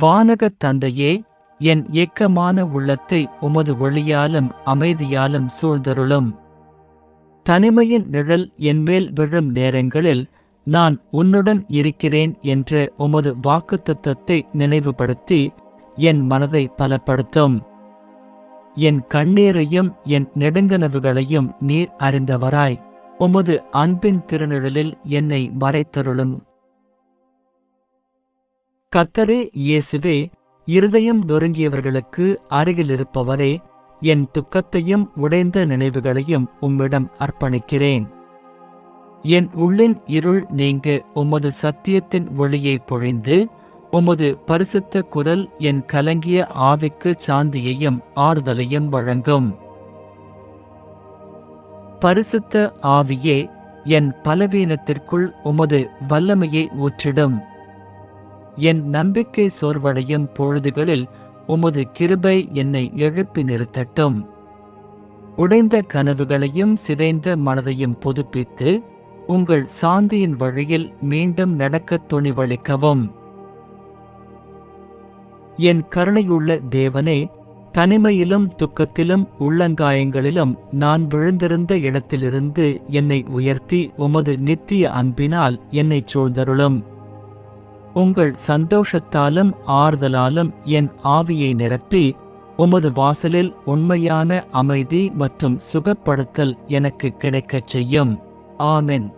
வானகத் தந்தையே என் ஏக்கமான உள்ளத்தை உமது ஒளியாலும் அமைதியாலும் சூழ்ந்தருளும். தனிமையின் நிழல் என்மேல் விழும் நேரங்களில் நான் உன்னுடன் இருக்கிறேன் என்ற உமது வாக்குத்தத்தத்தை நினைவுபடுத்தி என் மனதை பலப்படுத்தும். என் கண்ணீரையும் என் நெடுங்கனவுகளையும் நீர் அறிந்தவராய். உமது அன்பின் திருநிழலில் என்னை மறைத்தருளும். கத்தரே இயேசுவே இருதயம் நொறுங்கியவர்களுக்கு அருகிலிருப்பவரே என் துக்கத்தையும் உடைந்த நினைவுகளையும் உம்மிடம் அர்ப்பணிக்கிறேன். என் உள்ளின் இருள் நீங்க உமது சத்தியத்தின் ஒளியை பொழிந்து உமது பரிசுத்த குரல் என் கலங்கிய ஆவிக்கு சாந்தியையும் ஆறுதலையும் வழங்கும். பரிசுத்த ஆவியே என் பலவீனத்திற்குள் உமது வல்லமையை ஊற்றிடும். என் நம்பிக்கை சோர்வடையும் பொழுதுகளில் உமது கிருபை என்னை எழுப்பி நிறுத்தட்டும். உடைந்த கனவுகளையும் சிதைந்த மனதையும் புதுப்பித்து உங்கள் சாந்தியின் வழியில் மீண்டும் நடக்கத் துணிவளிக்கவும். என் கருணையுள்ள தேவனே தனிமையிலும் துக்கத்திலும் உள்ளங்காயங்களிலும் நான் விழுந்திருந்த இடத்திலிருந்து என்னை உயர்த்தி உமது நித்திய அன்பினால் என்னை சூழ்ந்தருளும். உங்கள் சந்தோஷத்தாலும் ஆறுதலாலும் என் ஆவியை நிரப்பி உமது வாசலில் உண்மையான அமைதி மற்றும் சுகப்படுத்தல் எனக்கு கிடைக்கச் செய்யும். ஆமென்.